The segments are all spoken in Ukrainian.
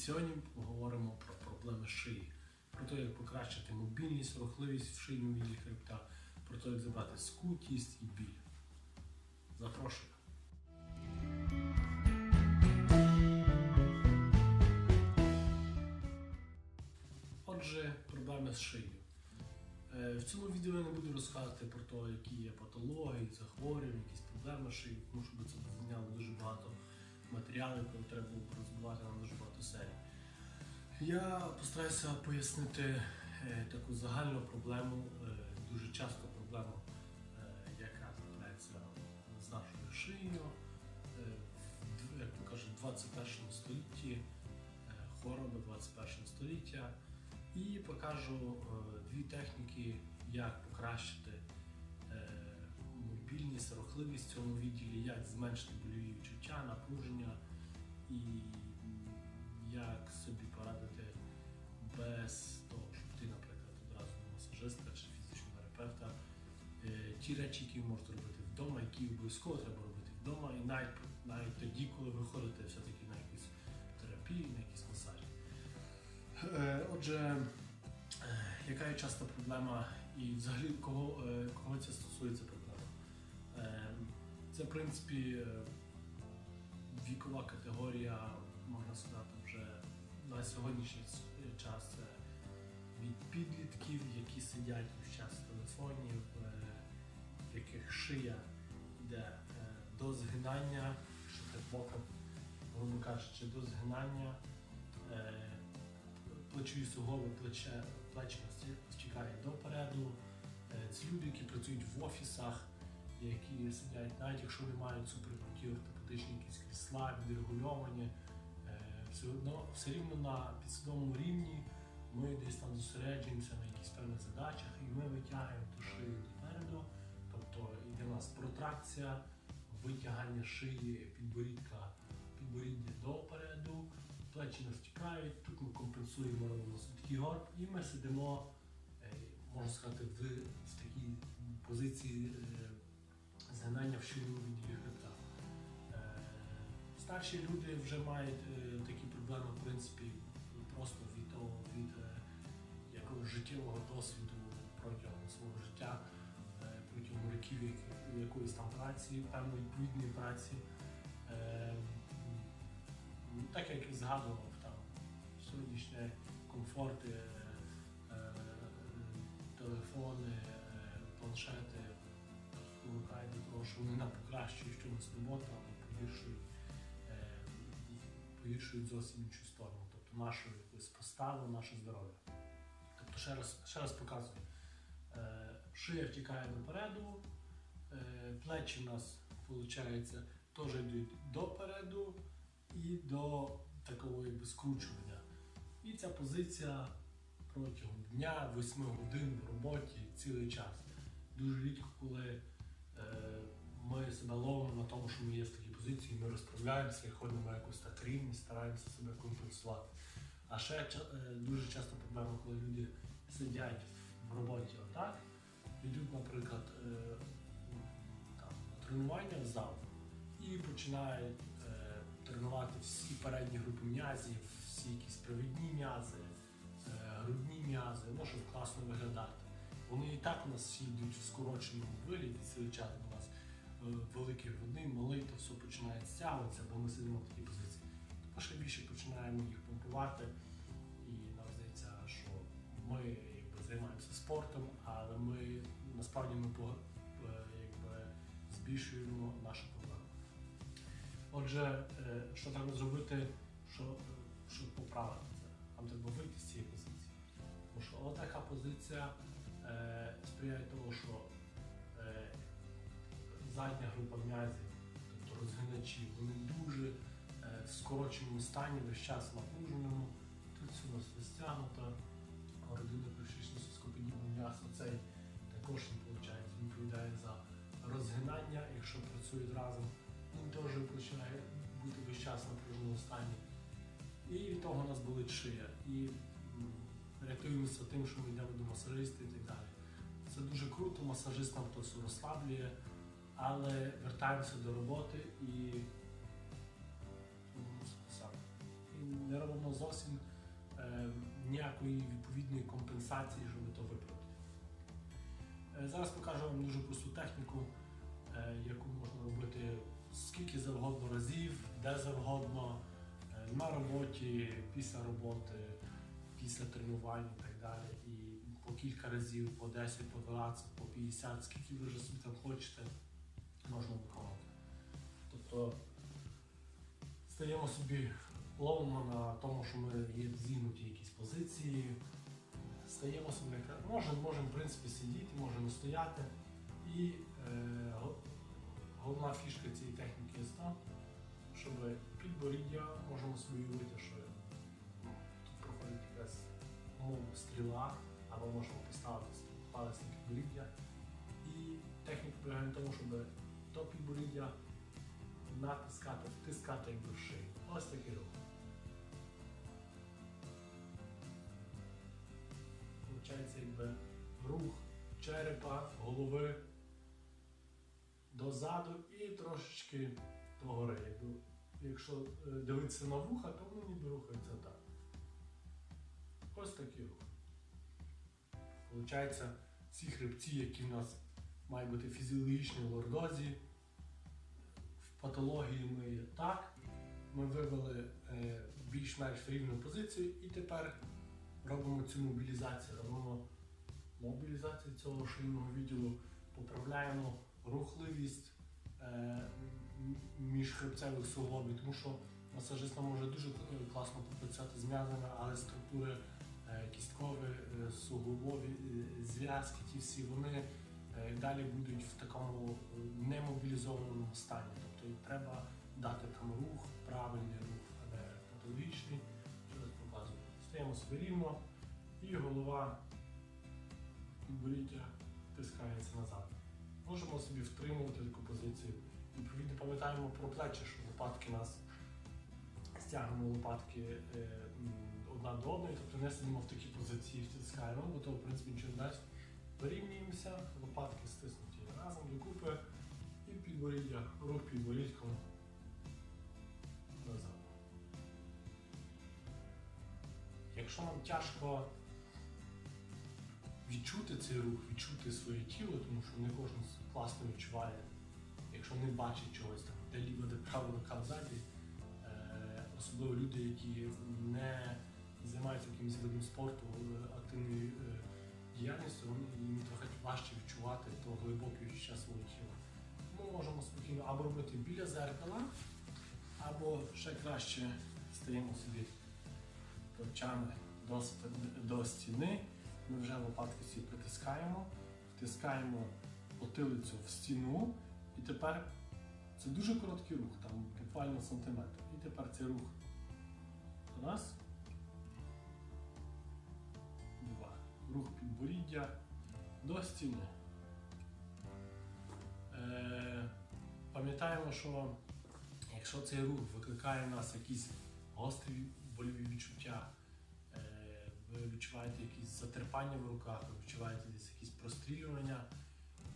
сьогодні поговоримо про проблеми шиї, про те, як покращити мобільність, рухливість в шийному відділі хребта, про те, як забрати скутість і біль. Запрошую. Отже, проблеми з шиєю. Е, В цьому відео я не буду розказувати про те, які є патології, захворювання, якісь проблеми шиї, тому що це зайняло дуже багато матеріалів, коли треба було б розбивати на дуже багато серій. Я постараюся пояснити е, таку загальну проблему, е, дуже часто проблему, е, яка трапляється з нашою шиєю, як то кажуть, в 21 столітті, хвороби 21 століття. І покажу дві техніки, як покращити мобільність, рухливість в цьому відділі, як зменшити больові відчуття, напруження Ті речі, які ви можете робити вдома, які обов'язково треба робити вдома, і навіть, навіть тоді, коли ви ходите все-таки на якусь терапію, на якісь масажі. Е, Отже, е, яка є часта проблема і взагалі кого, е, кого це стосується проблема? Це, в принципі, вікова категорія, можна сказати, вже на сьогоднішній час від підлітків, які сидять весь час в телефоні, яких шия йде е, до згинання, що так боком, грубо кажучи, до згинання. е, плечові суглоби, плече, плечі стікають допереду. Це люди, які працюють в офісах, які сидять, навіть якщо не мають суперкруті ортопедичні якісь крісла, відрегульовані, е, все одно все рівно на підсвідомому рівні ми десь там зосереджуємося на якихось певних задачах і ми витягуємо ту шию у нас протракція, витягання шиї підборідка, підборіддя допереду, плечі нас тікають, тут компенсуємо робимо такий горб, і ми сидимо, е, можна сказати, в, в такій позиції е, згинання в шийному відділі хребта. Е, Старші люди вже мають такі проблеми, в принципі, просто від того, від якогось життєвого досвіду протягом свого життя, як- якоїсь там праці, певної відповідної праці. Е, Так як і згадував там сьогоднішнє комфорти, е, е, телефони, е, планшети спонукають до того, що вони нам покращують чомусь роботу, але погіршують, погіршують зовсім іншу сторону, тобто нашу якусь поставу, наше здоров'я. Тобто ще раз, ще раз показую. Шия втікає допереду, е, плечі у нас, виходить, теж йдуть допереду і до такого якби скручування. І ця позиція протягом дня, 8 годин в роботі цілий час. Дуже рідко, коли е, ми себе ловимо на тому, що ми є в такій позиції, ми розправляємося і ходимо якось так рівні, стараємося себе компенсувати. А ще е, дуже часто проблема, коли люди сидять в роботі отак, йдуть, наприклад, е, там, тренування в зал і починають е, тренувати всі передні групи м'язів, всі якісь провідні м'язи, е, грудні м'язи, ну, щоб класно виглядати. Вони і так у нас всі йдуть в скороченому вигляді цілий час у нас великий грудний, малий, то все починає стягуватися, бо ми сидимо в такій позиції. Тобто ще більше починаємо їх помпувати. І нам здається, що ми займаємося спортом, але ми насправді ми е, якби, збільшуємо нашу проблему. Отже, е, що треба зробити, що, е, щоб поправити це? Нам треба вийти з цієї позиції. Тому що от така позиція е, сприяє тому, що е, задня група м'язів, тобто розгиначі, вони дуже е, в скороченому стані, весь час напруженому. Тут все у нас розтягнуто, родина пришічно скоподібне м'ясо, цей також він виходить, він відповідає за розгинання, якщо працюють разом, він теж починає бути весь час в напруженому стані. І від того у нас болить шия. І рятуємося тим, що ми йдемо до масажиста і так далі. Це дуже круто, масажист нам то все розслаблює, але вертаємося до роботи і, сам. і не робимо зовсім е, ніякої відповідної компенсації, щоб то виправити. Е, Зараз покажу вам дуже просту техніку, е, яку можна робити скільки завгодно разів, де завгодно, е, на роботі, після роботи, після тренувань і так далі. І по кілька разів, по 10, по 20, по 50, скільки ви вже собі там хочете, можна виконувати. Тобто стаємо собі, ловимо на тому, що ми є зігнуті якісь позиції, стаємо собі, можемо, можемо в принципі сидіти, можемо стояти. І е, головна фішка цієї техніки є та, щоб підборіддя можемо собі уявити, що ну, тут проходить якась мов стріла, або можемо поставити палець на підборіддя. І техніка полягає в тому, щоб то підборіддя натискати, втискати якби в шию. Ось такий рух. Получається якби рух черепа, голови дозаду і трошечки догори. Якщо е, дивитися на вуха, то вони ніби рухаються так. Ось такий рух. Получається, ці хребці, які в нас мають бути фізіологічні в лордозі, в патології ми є так. Ми вивели е, більш-менш рівну позицію і тепер робимо цю мобілізацію, робимо мобілізацію цього шийного відділу, поправляємо рухливість е, м- міжхребцевих суглобів, тому що масажист нам може дуже е, класно попрацювати з м'язами, але структури е, кісткові, суглобові зв'язки, ті всі вони далі будуть в такому немобілізованому стані. Тобто треба дати там рух, правильний рух, а не патологічний. Стаємо собі рівно і голова підборіддя втискається назад. Можемо собі втримувати таку позицію. Відповідно, пам'ятаємо про плечі, що лопатки нас стягнемо лопатки е, одна до одної, тобто не сидимо в такій позиції, втискаємо, бо то в принципі нічого не дасть. Вирівнюємося, лопатки стиснуті разом докупи і підборіддя, рух підборідком Якщо нам тяжко відчути цей рух, відчути своє тіло, тому що не кожен класно відчуває, якщо не бачить чогось там, де ліво, де право рука ззаді. Е, особливо люди, які не займаються якимось видом спорту, е, активною е, діяльністю, їм трохи важче відчувати то глибоке відчуття свого тіла. Ми можемо спокійно або робити біля зеркала, або ще краще стаємо собі плечами до, стіни. Ми вже лопатки всі притискаємо, втискаємо потилицю в стіну, і тепер це дуже короткий рух, там буквально сантиметр. І тепер цей рух раз, два. Рух підборіддя до стіни. Е, пам'ятаємо, що якщо цей рух викликає в нас якісь гострі больові відчуття, е, ви відчуваєте якісь затерпання в руках, ви відчуваєте десь якісь прострілювання,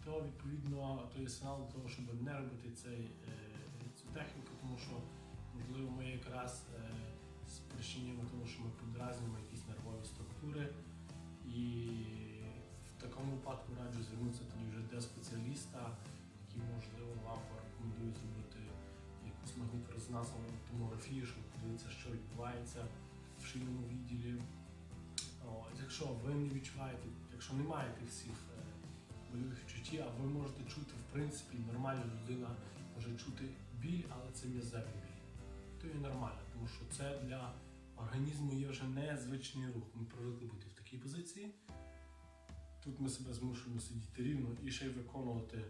то відповідно то є сигнал до того, щоб не робити цей, е, цю техніку, тому що можливо ми якраз е, спричинюємо тому, що ми подразнюємо якісь нервові структури. І в такому випадку раджу звернутися тоді вже до спеціаліста, який можливо вам порекомендує зробити якусь магнітно-резонансну томографію, щоб подивитися, що відбувається в шийному відділі. О, якщо ви не відчуваєте, якщо немає тих всіх е, больових відчуттів, а ви можете чути, в принципі, нормальна людина може чути біль, але це м'язевий біль. То є нормально, тому що це для організму є вже незвичний рух. Ми привикли бути в такій позиції. Тут ми себе змушуємо сидіти рівно і ще й виконувати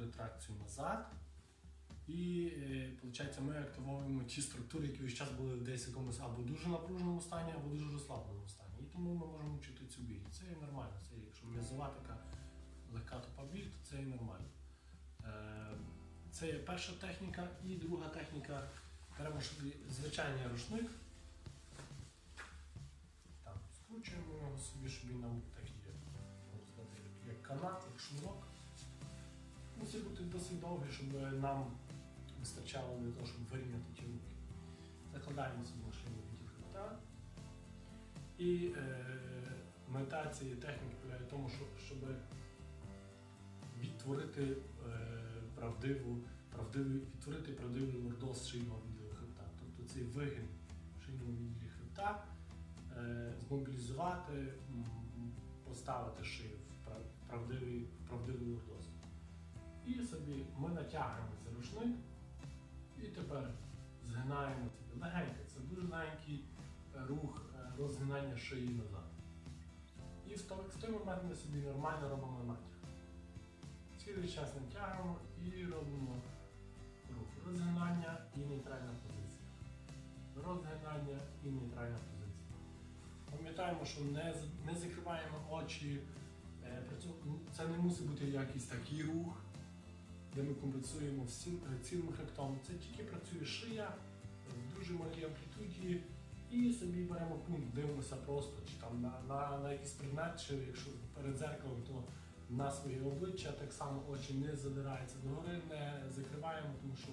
ретракцію назад. І виходить, ми активовуємо ті структури, які весь час були десь в якомусь або дуже напруженому стані, або дуже розслабленому стані. І тому ми можемо чути цю біль. Це є нормально. Це якщо м'язова така легка тупа біль, то це є нормально. Е, Це є перша техніка. І друга техніка. Беремо собі звичайний рушник. Там, скручуємо його собі, щоб він нам можна сказати, як канат, як шнурок. Мусить бути досить довгий, щоб нам вистачало для того, щоб вирівняти ті руки. закладаємо собі на шийний відділ хребта. І е, мета цієї техніки полягає в тому, щоб відтворити е, правдиву, правдивий, відтворити правдивий лордоз шийного відділу хребта. Тобто цей вигін в шийному відділі хребта е, змобілізувати, поставити шию в прав- правдивий, правдивий лордоз. І собі ми натягуємо цей і тепер згинаємо легенько. Це дуже легенький рух е, розгинання шиї назад. І в той, момент ми собі нормально робимо натяг. Цілий час натягуємо і робимо рух. Розгинання і нейтральна позиція. Розгинання і нейтральна позиція. Пам'ятаємо, що не, не закриваємо очі. Е, цьому це не мусить бути якийсь такий рух, де ми компенсуємо всім цілим хребтом. Це тільки працює шия в дуже малій амплітуді і собі беремо пункт, дивимося просто, чи там на, на, на якийсь предмет, чи якщо перед зеркалом, то на своє обличчя так само очі не задираються догори, не закриваємо, тому що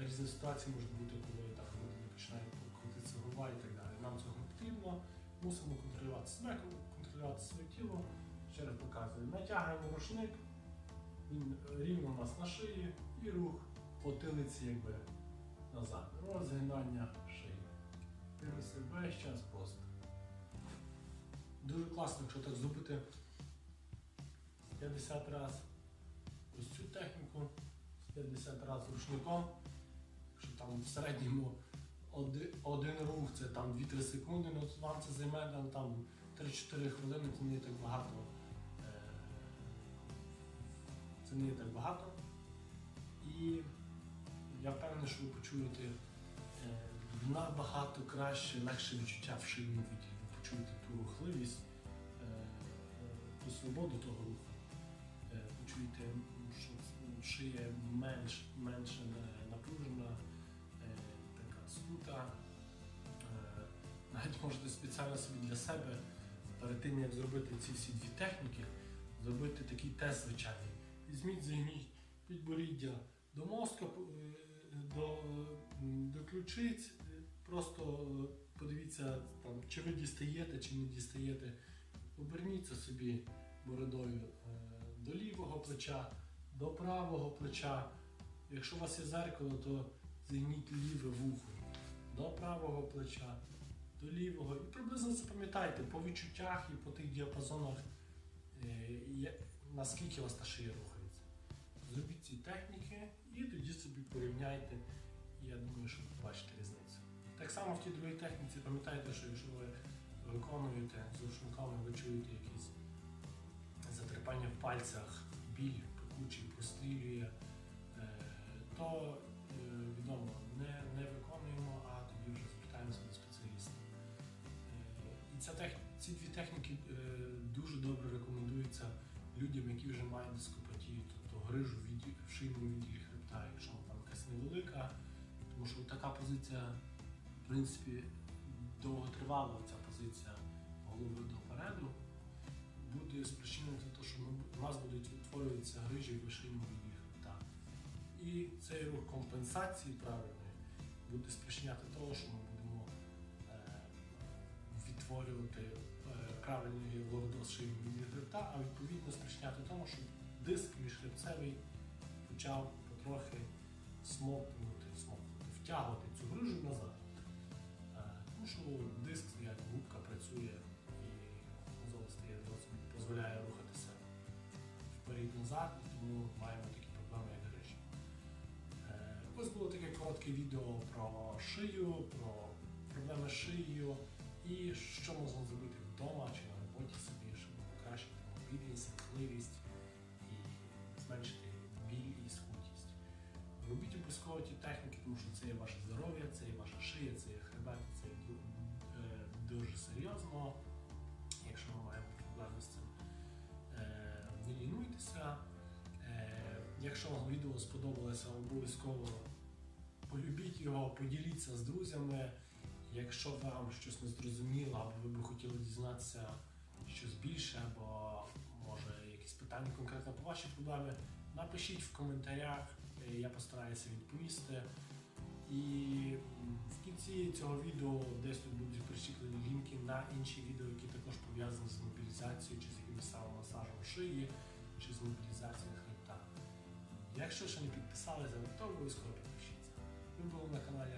різні ситуації можуть бути, коли так людина починає крутитися голова і так далі. Нам цього потрібно, мусимо контролювати себе, контролювати своє тіло. Ще раз показую. Натягуємо рушник, він рівно у нас на шиї і рух потилиці якби назад. Розгинання шиї. Дивимося весь час просто. Дуже класно, якщо так зробити 50 разів ось цю техніку, 50 разів рушником. Якщо там в середньому один, один рух це там 2-3 секунди, ну вам це займе там 3-4 хвилини, це не так багато. Це не є так багато. І я впевнений, що ви почуєте е, набагато краще, легше відчуття в шийному відділі. Ви почуєте ту рухливість, е, е, ту свободу того руху. Почуєте, що шия менш, менше напружена, така скута. Навіть можете спеціально собі для себе перед тим, як зробити ці всі дві техніки, зробити такий тест звичайний. Візьміть, займіть підборіддя до мозка, е, до, е, до ключиць, просто е, подивіться, там, чи ви дістаєте, чи не дістаєте. Оберніться собі бородою до лівого плеча, до правого плеча. Якщо у вас є зеркало, то займіть ліве вухо до правого плеча, до лівого. І приблизно запам'ятайте по відчуттях і по тих діапазонах, наскільки у вас та шия рухається. Порівняйте. І я думаю, що побачите різницю. Так само в тій другій техніці пам'ятайте, що якщо ви виконуєте з рушниками, ви чуєте якісь затерпання в пальцях, біль пекучий прострілює, е, то е, відомо не, не виконуємо, а тоді вже звертаємося до спеціаліста. Е, І ця тех, ці дві техніки дуже добре рекомендуються людям, які вже мають дископатію, тобто грижу в шийному відділі хребта, якщо невелика, тому що така позиція, в принципі, довготривала ця позиція голови допереду, буде спричинена те, що у нас будуть утворюватися грижі в шийному відділі хребта. І цей рух компенсації правильної буде спричиняти того, що ми будемо е, відтворювати е, правильний лордоз шийного відділу хребта, а відповідно спричиняти тому, що диск міжхребцевий почав потрохи смокнути, смокнути, втягувати цю грижу назад. Е, Тому що диск як губка працює і досить дозволяє рухатися вперед-назад, тому маємо такі проблеми, як грижі. Е, Ось було таке коротке відео про шию, про проблеми з шиєю і що можна зробити вдома чи серйозно. Якщо ми маємо проблеми з цим, е, не лінуйтеся. Е, Якщо вам відео сподобалося, обов'язково полюбіть його, поділіться з друзями. Якщо вам щось не зрозуміло, або ви б хотіли дізнатися щось більше, або може якісь питання конкретно по вашій проблемі, напишіть в коментарях, я постараюся відповісти. І в кінці цього відео десь тут будуть прищеплені лінки на інші відео, які також пов'язані з мобілізацією, чи з якимось самомасажем шиї, чи з мобілізацією хребта. Якщо ще не підписалися, то обов'язково підпишіться. Ви були на каналі